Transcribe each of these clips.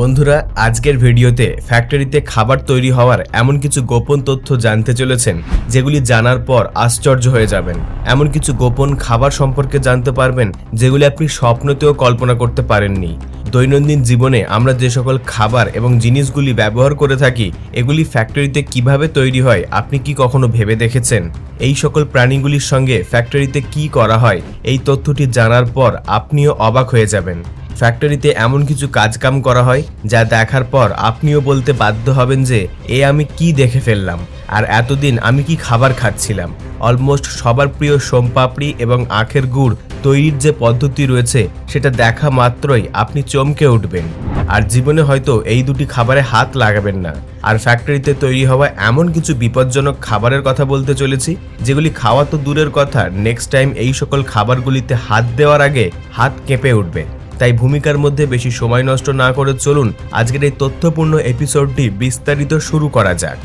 বন্ধুরা, আজকের ভিডিওতে ফ্যাক্টরিতে খাবার তৈরি হওয়ার এমন কিছু গোপন তথ্য জানতে চলেছেন, যেগুলি জানার পর আশ্চর্য হয়ে যাবেন। এমন কিছু গোপন খাবার সম্পর্কে জানতে পারবেন, যেগুলি আপনি স্বপ্নতেও কল্পনা করতে পারেননি। দৈনন্দিন জীবনে আমরা যে সকল খাবার এবং জিনিসগুলি ব্যবহার করে থাকি, এগুলি ফ্যাক্টরিতে কীভাবে তৈরি হয়, আপনি কি কখনো ভেবে দেখেছেন? এই সকল প্রাণীগুলির সঙ্গে ফ্যাক্টরিতে কি করা হয়, এই তথ্যটি জানার পর আপনিও অবাক হয়ে যাবেন। ফ্যাক্টরিতে এমন কিছু কাজকাম করা হয় যা দেখার পর আপনিও বলতে বাধ্য হবেন যে, এ আমি কি দেখে ফেললাম? আর এতদিন আমি কি খাবার খাচ্ছিলাম? অলমোস্ট সবার প্রিয় সোমপাপড়ি এবং আখের গুড় তৈরির যে পদ্ধতি রয়েছে, সেটা দেখা মাত্রই আপনি চমকে উঠবেন। আর জীবনে হয়তো এই দুটি খাবারে হাত লাগাবেন না। আর ফ্যাক্টরিতে তৈরি হওয়া এমন কিছু বিপজ্জনক খাবারের কথা বলতে চলেছি, যেগুলি খাওয়া তো দূরের কথা নেক্সট টাইম এই সকল খাবারগুলিতে হাত দেওয়ার আগে হাত কেঁপে উঠবে। তাই ভূমিকার মধ্যে বেশি সময় নষ্ট না করে চলুন আজকের এই তথ্যপূর্ণ এপিসোডটি বিস্তারিত শুরু করা যাক।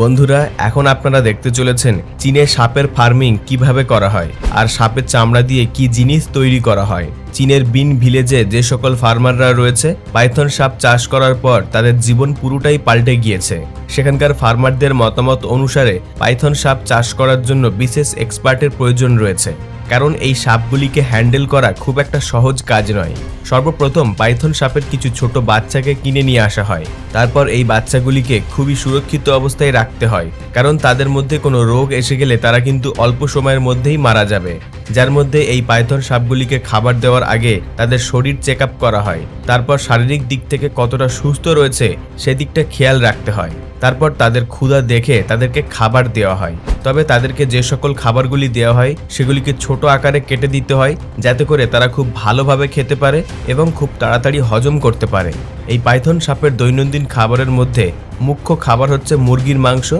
বন্ধুরা, এখন আপনারা দেখতে চলেছেন চীনে সাপের ফার্মিং কীভাবে করা হয় আর সাপের চামড়া দিয়ে কি জিনিস তৈরি করা হয়। চীনের বিন ভিলেজে যে সকল ফার্মাররা রয়েছে, পাইথন সাপ চাষ করার পর তাদের জীবন পুরোটাই পাল্টে গিয়েছে। সেখানকার ফার্মারদের মতামত অনুসারে পাইথন সাপ চাষ করার জন্য বিশেষ এক্সপার্টের প্রয়োজন রয়েছে। কারণ এই সাপগুলিকে হ্যান্ডেল করা খুব একটা সহজ কাজ নয়। সর্বপ্রথম পাইথন সাপের কিছু ছোট বাচ্চাকে কিনে নিয়ে আসা হয়। তারপর এই বাচ্চাগুলিকে খুবই সুরক্ষিত অবস্থায় রাখতে হয়। কারণ তাদের মধ্যে কোনো রোগ এসে গেলে তারা কিন্তু অল্প সময়ের মধ্যেই মারা যাবে। যার মধ্যে এই পাইথন সাপগুলিকে খাবার দেওয়ার আগে তাদের শরীর চেক করা হয়। তারপর শারীরিক দিক থেকে কতটা সুস্থ রয়েছে সেদিকটা খেয়াল রাখতে হয়। তারপর তাদের ক্ষুধা দেখে তাদেরকে খাবার দেওয়া হয়। তবে তাদেরকে যে সকল খাবারগুলি দেওয়া হয়, সেগুলিকে ছোট আকারে কেটে দিতে হয়, যাতে করে তারা খুব ভালোভাবে খেতে পারে এবং খুব তাড়াতাড়ি হজম করতে পারে। এই পাইথন সাপের দৈনন্দিন খাবারের মধ্যে মুখ্য খাবার হচ্ছে মুরগির মাংস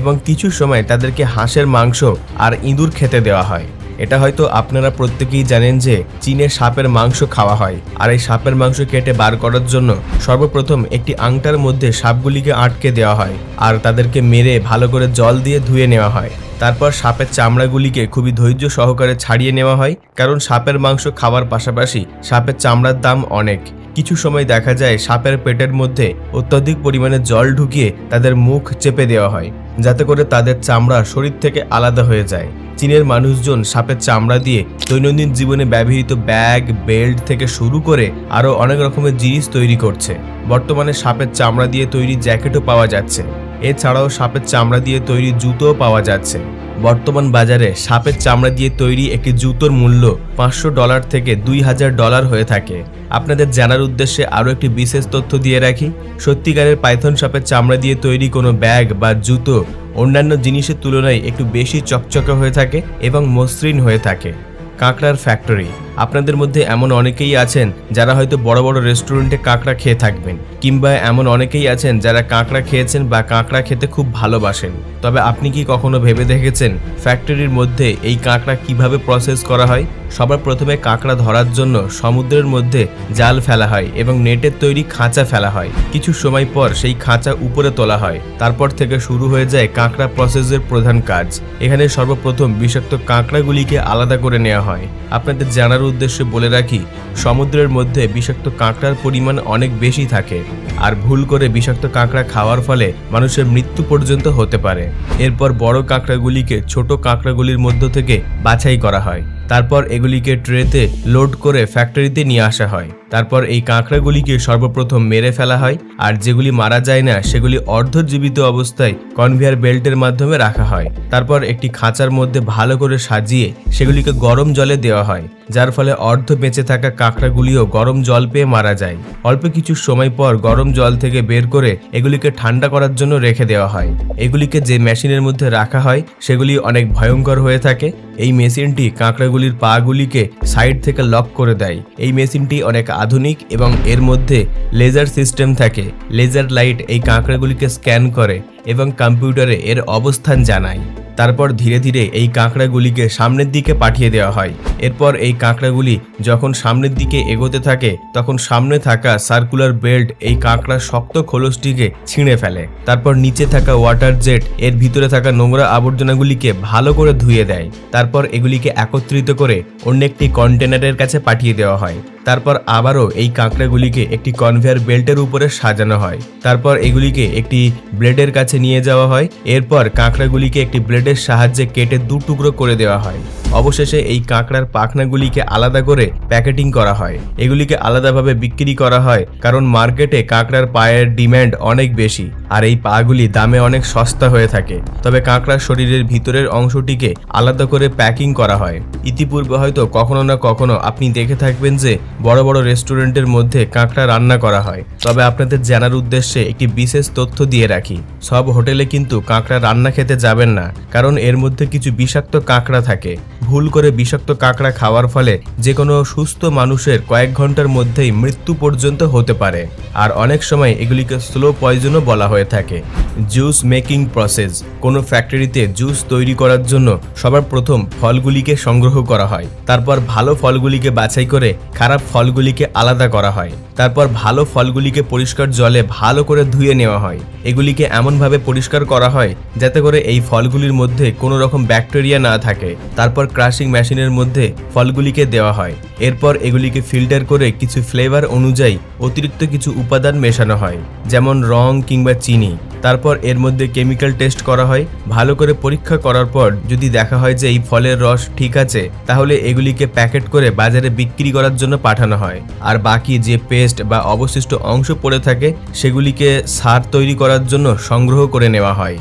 এবং কিছু সময় তাদেরকে হাঁসের মাংস আর ইঁদুর খেতে দেওয়া হয়। এটা হয়তো আপনারা প্রত্যেকেই জানেন যে চীনে সাপের মাংস খাওয়া হয়। আর এই সাপের মাংস কেটে বার করার জন্য সর্বপ্রথম একটি আংটার মধ্যে সাপগুলিকে আটকে দেওয়া হয় আর তাদেরকে মেরে ভালো করে জল দিয়ে ধুয়ে নেওয়া হয়। তারপর সাপের চামড়াগুলিকে খুবই ধৈর্য সহকারে ছাড়িয়ে নেওয়া হয়, কারণ সাপের মাংস খাওয়ার পাশাপাশি সাপের চামড়ার দাম অনেক। কিছু সময় দেখা যায় সাপের পেটের মধ্যে অত্যধিক পরিমাণে জল ঢুকিয়ে তাদের মুখ চেপে দেওয়া হয়, যাতে করে তাদের চামড়া শরীর থেকে আলাদা হয়ে যায়। চীনের মানুষজন সাপের চামড়া দিয়ে দৈনন্দিন জীবনে ব্যবহৃত ব্যাগ, বেল্ট থেকে শুরু করে আরও অনেক রকমের জিনিস তৈরি করছে। বর্তমানে সাপের চামড়া দিয়ে তৈরি জ্যাকেটও পাওয়া যাচ্ছে। এছাড়াও সাপের চামড়া দিয়ে তৈরি জুতোও পাওয়া যাচ্ছে। বর্তমান বাজারে সাপের চামড়া দিয়ে তৈরি একটি জুতোর মূল্য পাঁচশো ডলার থেকে দুই হাজার ডলার হয়ে থাকে। আপনাদের জানার উদ্দেশ্যে আরও একটি বিশেষ তথ্য দিয়ে রাখি। সত্যিকারের পাইথন সাপের চামড়া দিয়ে তৈরি কোনো ব্যাগ বা জুতো অন্যান্য জিনিসের তুলনায় একটু বেশি চকচকে হয়ে থাকে এবং মসৃণ হয়ে থাকে। কাঁকড়ার ফ্যাক্টরি আপনাদের মধ্যে এমন অনেকেই আছেন যারা হয়তো বড় বড় রেস্টুরেন্টে কাঁকড়া খেয়ে থাকবেন, কিংবা এমন অনেকেই আছেন যারা কাঁকড়া খেয়েছেন বা কাঁকড়া খেতে খুব ভালোবাসেন। তবে আপনি কি কখনো ভেবে দেখেছেন ফ্যাক্টরির মধ্যে এই কাঁকড়া কীভাবে প্রসেস করা হয়? সবার প্রথমে কাঁকড়া ধরার জন্য সমুদ্রের মধ্যে জাল ফেলা হয় এবং নেটের তৈরি খাঁচা ফেলা হয়। কিছু সময় পর সেই খাঁচা উপরে তোলা হয়। তারপর থেকে শুরু হয়ে যায় কাঁকড়া প্রসেসের প্রধান কাজ। এখানে সর্বপ্রথম বিষাক্ত কাঁকড়াগুলিকে আলাদা করে নেওয়া হয়। আপনাদের জানার উদ্দেশ্যে বলে রাখি, সমুদ্রের মধ্যে বিষাক্ত কাঁকড়ার পরিমাণ অনেক বেশি থাকে। আর ভুল করে বিষাক্ত কাঁকড়া খাওয়ার ফলে মানুষের মৃত্যু পর্যন্ত হতে পারে। এরপর বড় কাঁকড়াগুলিকে ছোট কাঁকড়াগুলির মধ্য থেকে বাছাই করা হয়। তারপর এগুলিকে ট্রেতে লোড করে ফ্যাক্টরিতে নিয়ে আসা হয়। তারপর এই কাঁকড়াগুলিকে সর্বপ্রথম মেরে ফেলা হয়, আর যেগুলি মারা যায় না, সেগুলি অর্ধজীবিত অবস্থায় কনভেয়ার বেল্টের মাধ্যমে রাখা হয়। তারপর একটি খাঁচার মধ্যে ভালো করে সাজিয়ে সেগুলিকে গরম জলে দেওয়া হয়, যার ফলে অর্ধ বেঁচে থাকা কাঁকড়াগুলিও গরম জল পেয়ে মারা যায়। অল্প কিছু সময় পর গরম জল থেকে বের করে এগুলিকে ঠান্ডা করার জন্য রেখে দেওয়া হয়। এগুলিকে যে মেশিনের মধ্যে রাখা হয়, সেগুলি অনেক ভয়ঙ্কর হয়ে থাকে এই মেশিনটি কাঁকড়াগুলির পাগুলিকে সাইড থেকে লক করে দেয়। এই মেশিনটি অনেক আধুনিক এবং এর মধ্যে লেজার সিস্টেম থাকে। লেজার লাইট এই কাঁকড়াগুলিকে স্ক্যান করে এবং কম্পিউটারে এর অবস্থান জানায়। তারপর ধীরে ধীরে এই কাঁকড়াগুলিকে সামনের দিকে পাঠিয়ে দেওয়া হয়। এরপর এই কাঁকড়াগুলি যখন সামনের দিকে এগোতে থাকে, তখন সামনে থাকা সার্কুলার বেল্ট এই কাঁকড়ার শক্ত খোলসটিকে ছিঁড়ে ফেলে। তারপর নিচে থাকা ওয়াটার জেট, এর ভিতরে থাকা নোংরা আবর্জনাগুলিকে ভালো করে ধুয়ে দেয়। তারপর এগুলিকে একত্রিত করে অন্য একটি কন্টেনারের কাছে পাঠিয়ে দেওয়া হয়। তারপর আবারও এই কাঁকড়াগুলিকে একটি কনভেয়ার বেল্টের উপরে সাজানো হয়। তারপর এগুলিকে একটি ব্লেডের কাছে নিয়ে যাওয়া হয়। এরপর কাঁকড়াগুলিকে একটি ব্লেডের সাহায্যে কেটে দু টুকরো করে দেওয়া হয়। অবশেষে এই কাঁকড়ার পাখনাগুলিকে আলাদা করে প্যাকেটিং করা হয়। এগুলিকে আলাদাভাবে বিক্রি করা হয় কারণ মার্কেটে কাঁকড়ার পায়ের ডিম্যান্ড অনেক বেশি আর এই পাগুলি দামে অনেক সস্তা হয়ে থাকে। তবে কাঁকড়ার শরীরের ভিতরের অংশটিকে আলাদা করে প্যাকিং করা হয়। ইতিপূর্বে হয়তো কখনো না কখনো আপনি দেখে থাকবেন যে বড় বড় রেস্টুরেন্টের মধ্যে কাঁকড়া রান্না করা হয়। তবে আপনাদের জানার উদ্দেশ্যে একটি বিশেষ তথ্য দিয়ে রাখি। সব হোটেলে কিন্তু কাঁকড়া রান্না খেতে যাবেন না, কারণ এর মধ্যে কিছু বিষাক্ত কাঁকড়া থাকে। ভুল করে বিষাক্ত কাঁকড়া খাওয়ার ফলে যে কোনো সুস্থ মানুষের কয়েক ঘণ্টার মধ্যেই মৃত্যু পর্যন্ত হতে পারে। আর অনেক সময় এগুলিকে স্লো পয়জনও বলা হয়ে থাকে। জুস মেকিং প্রসেস কোনো ফ্যাক্টরিতে জুস তৈরি করার জন্য সবার প্রথম ফলগুলিকে সংগ্রহ করা হয়। তারপর ভালো ফলগুলিকে বাছাই করে খারাপ ফলগুলিকে আলাদা করা হয়। তারপর ভালো ফলগুলিকে পরিষ্কার জলে ভালো করে ধুয়ে নেওয়া হয়। এগুলিকে এমনভাবে পরিষ্কার করা হয় যাতে করে এই ফলগুলির মধ্যে কোনো রকম ব্যাকটেরিয়া না থাকে। তারপর ক্রাশিং মেশিনের মধ্যে ফলগুলিকে দেওয়া হয়। এরপর এগুলিকে ফিল্টার করে কিছু ফ্লেভার অনুযায়ী অতিরিক্ত কিছু উপাদান মেশানো হয়, যেমন রং কিংবা চিনি। তারপর এর মধ্যে কেমিক্যাল টেস্ট করা হয়। ভালো করে পরীক্ষা করার পর যদি দেখা হয় যে এই ফলের রস ঠিক আছে, তাহলে এগুলিকে প্যাকেট করে বাজারে বিক্রি করার জন্য পাঠানো হয়। আর বাকি যে পেস্ট বা অবশিষ্ট অংশ পড়ে থাকে, সেগুলিকে সার তৈরি করার জন্য সংগ্রহ করে নেওয়া হয়।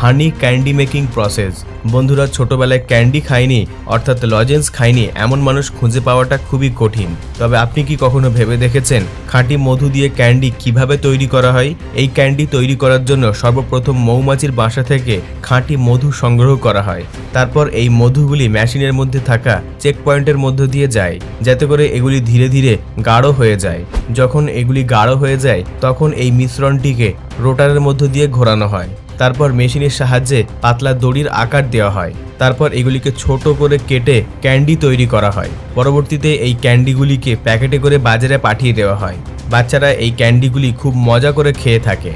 হানি ক্যান্ডি মেকিং প্রসেস বন্ধুরা ছোটবেলায় ক্যান্ডি খায়নি অর্থাৎ লজেন্স খায়নি এমন মানুষ খুঁজে পাওয়াটা খুবই কঠিন। তবে আপনি কি কখনো ভেবে দেখেছেন খাঁটি মধু দিয়ে ক্যান্ডি কীভাবে তৈরি করা হয়? এই ক্যান্ডি তৈরি করার জন্য সর্বপ্রথম মৌমাছির বাসা থেকে খাঁটি মধু সংগ্রহ করা হয়। তারপর এই মধুগুলি মেশিনের মধ্যে থাকা চেক পয়েন্টের মধ্য দিয়ে যায়, যাতে করে এগুলি ধীরে ধীরে গাঢ় হয়ে যায়। যখন এগুলি গাঢ় হয়ে যায়, তখন এই মিশ্রণটিকে রোটারের মধ্য দিয়ে ঘোরানো হয়। তারপর মেশিনের সাহায্যে পাতলা দড়ির আকার দেওয়া হয়। তারপর এগুলিকে ছোট করে কেটে ক্যান্ডি তৈরি করা হয়। পরবর্তীতে এই ক্যান্ডিগুলিকে প্যাকেটে করে বাজারে পাঠিয়ে দেওয়া হয়। বাচ্চারা এই ক্যান্ডিগুলি খুব মজা করে খেয়ে থাকে।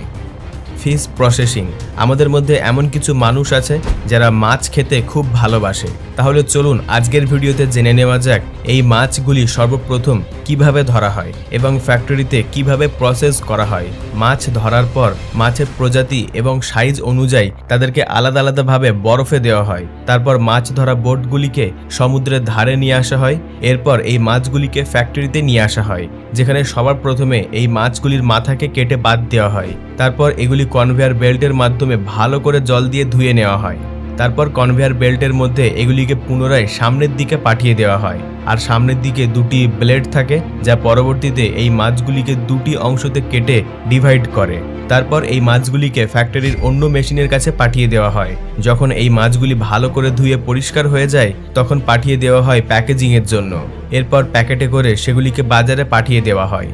ফিস প্রসেসিং আমাদের মধ্যে এমন কিছু মানুষ আছে যারা মাছ খেতে খুব ভালোবাসে। তাহলে চলুন আজকের ভিডিওতে জেনে নেওয়া যাক এই মাছগুলি সর্বপ্রথম কীভাবে ধরা হয় এবং ফ্যাক্টরিতে কীভাবে প্রসেস করা হয়। মাছ ধরার পর মাছের প্রজাতি এবং সাইজ অনুযায়ী তাদেরকে আলাদা আলাদাভাবে বরফে দেওয়া হয়। তারপর মাছ ধরা বোটগুলিকে সমুদ্রের ধারে নিয়ে আসা হয়। এরপর এই মাছগুলিকে ফ্যাক্টরিতে নিয়ে আসা হয়, যেখানে সবার প্রথমে এই মাছগুলির মাথাকে কেটে বাদ দেওয়া হয়। তারপর এগুলি কনভেয়ার বেল্টের মাধ্যমে ভালো করে জল দিয়ে ধুয়ে নেওয়া হয়। তারপর কনভেয়ার বেল্টের মধ্যে এগুলিকে পুনরায় সামনের দিকে পাঠিয়ে দেওয়া হয়। আর সামনের দিকে দুটি ব্লেড থাকে, যা পরবর্তীতে এই মাছগুলিকে দুটি অংশতে কেটে ডিভাইড করে। তারপর এই মাছগুলিকে ফ্যাক্টরির অন্য মেশিনের কাছে পাঠিয়ে দেওয়া হয়। যখন এই মাছগুলি ভালো করে ধুয়ে পরিষ্কার হয়ে যায়, তখন পাঠিয়ে দেওয়া হয় প্যাকেজিংয়ের জন্য। এরপর প্যাকেটে করে সেগুলিকে বাজারে পাঠিয়ে দেওয়া হয়।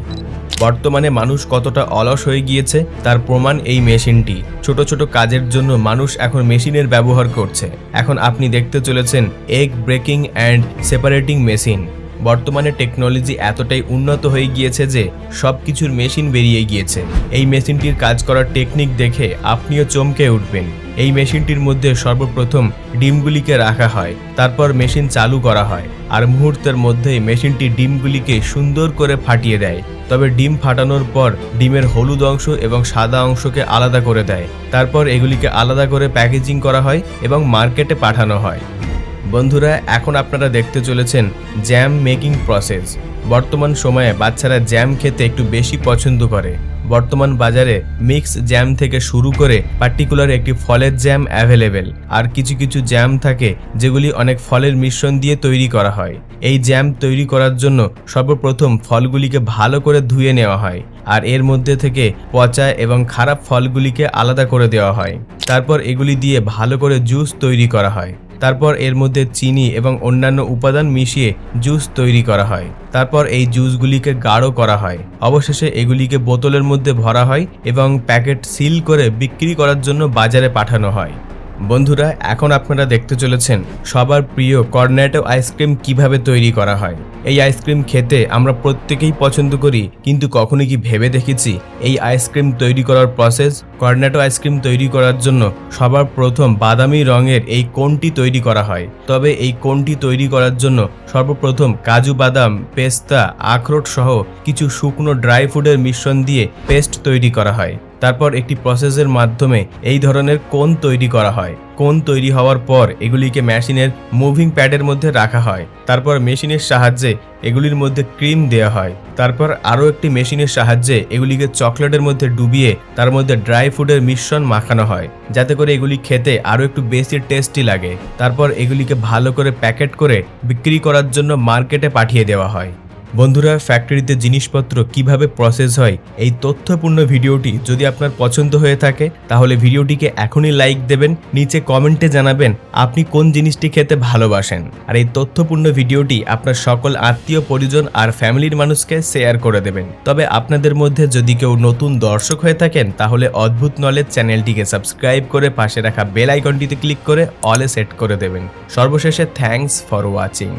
বর্তমানে মানুষ কতটা অলস হয়ে গিয়েছে তার প্রমাণ এই মেশিনটি। ছোট ছোট কাজের জন্য মানুষ এখন মেশিনের ব্যবহার করছে। এখন আপনি দেখতে চলেছেন egg breaking and separating machine. বর্তমানে টেকনোলজি এতটাই উন্নত হয়ে গিয়েছে যে সব কিছুর মেশিন বেরিয়ে গিয়েছে। এই মেশিনটির কাজ করার টেকনিক দেখে আপনিও চমকে উঠবেন। এই মেশিনটির মধ্যে সর্বপ্রথম ডিমগুলিকে রাখা হয়, তারপর মেশিন চালু করা হয় আর মুহূর্তের মধ্যেই মেশিনটি ডিমগুলিকে সুন্দর করে ফাটিয়ে দেয়। তবে ডিম ফাটানোর পর ডিমের হলুদ অংশ এবং সাদা অংশকে আলাদা করে দেয়। তারপর এগুলিকে আলাদা করে প্যাকেজিং করা হয় এবং মার্কেটে পাঠানো হয়। বন্ধুরা, এখন আপনারা দেখতে চলেছেন জ্যাম মেকিং প্রসেস বর্তমান সময়ে বাচ্চারা জ্যাম খেতে একটু বেশি পছন্দ করে। বর্তমান বাজারে মিক্স জ্যাম থেকে শুরু করে পার্টিকুলার একটি ফলের জ্যাম অ্যাভেলেবেল আর কিছু কিছু জ্যাম থাকে যেগুলি অনেক ফলের মিশ্রণ দিয়ে তৈরি করা হয়। এই জ্যাম তৈরি করার জন্য সর্বপ্রথম ফলগুলিকে ভালো করে ধুয়ে নেওয়া হয়। আর এর মধ্যে থেকে পচা এবং খারাপ ফলগুলিকে আলাদা করে দেওয়া হয়। তারপর এগুলি দিয়ে ভালো করে জুস তৈরি করা হয়। তারপর এর মধ্যে চিনি এবং অন্যান্য উপাদান মিশিয়ে জুস তৈরি করা হয়। তারপর এই জুসগুলিকে গাঢ় করা হয়। অবশেষে এগুলিকে বোতলের মধ্যে ভরা হয় এবং প্যাকেট সিল করে বিক্রি করার জন্য বাজারে পাঠানো হয়। বন্ধুরা, এখন আপনারা দেখতে চলেছেন সবার প্রিয় কর্নেটো আইসক্রিম কীভাবে তৈরি করা হয়। এই আইসক্রিম খেতে আমরা প্রত্যেকেই পছন্দ করি, কিন্তু কখনো কি ভেবে দেখেছি এই আইসক্রিম তৈরি করার প্রসেস কর্নেটো আইসক্রিম তৈরি করার জন্য সবার প্রথম বাদামি রঙের এই কোনটি তৈরি করা হয়? তবে এই কোনটি তৈরি করার জন্য সর্বপ্রথম কাজু বাদাম, পেস্তা, আখরোট সহ কিছু শুকনো ড্রাই ফ্রুটের মিশ্রণ দিয়ে পেস্ট তৈরি করা হয়। তারপর একটি প্রসেসের মাধ্যমে এই ধরনের কোন তৈরি করা হয়। কোন তৈরি হওয়ার পর এগুলিকে মেশিনের মুভিং প্যাডের মধ্যে রাখা হয়। তারপর মেশিনের সাহায্যে এগুলির মধ্যে ক্রিম দেওয়া হয়। তারপর আরও একটি মেশিনের সাহায্যে এগুলিকে চকলেটের মধ্যে ডুবিয়ে তার মধ্যে ড্রাই ফ্রুটের মিশ্রণ মাখানো হয়। যাতে করে এগুলি খেতে আরও একটু বেশি টেস্টি লাগে। তারপর এগুলিকে ভালো করে প্যাকেট করে বিক্রি করার জন্য মার্কেটে পাঠিয়ে দেওয়া হয়। বন্ধুরা ফ্যাক্টরিতে জিনিসপত্র কীভাবে প্রসেস হয়, এই তথ্যপূর্ণ ভিডিওটি যদি আপনার পছন্দ হয়ে থাকে, তাহলে ভিডিওটিকে এখনই লাইক দেবেন, নিচে কমেন্টে জানাবেন আপনি কোন জিনিসটি খেতে ভালোবাসেন। আর এই তথ্যপূর্ণ ভিডিওটি আপনার সকল আত্মীয়, পরিজন আর ফ্যামিলির মানুষকে শেয়ার করে দেবেন। তবে আপনাদের মধ্যে যদি কেউ নতুন দর্শক হয়ে থাকেন, তাহলে অদ্ভুত নলেজ চ্যানেলটিকে সাবস্ক্রাইব করে পাশে রাখা বেল আইকনটিতে ক্লিক করে অলে সেট করে দেবেন। সর্বশেষে থ্যাঙ্কস ফর ওয়াচিং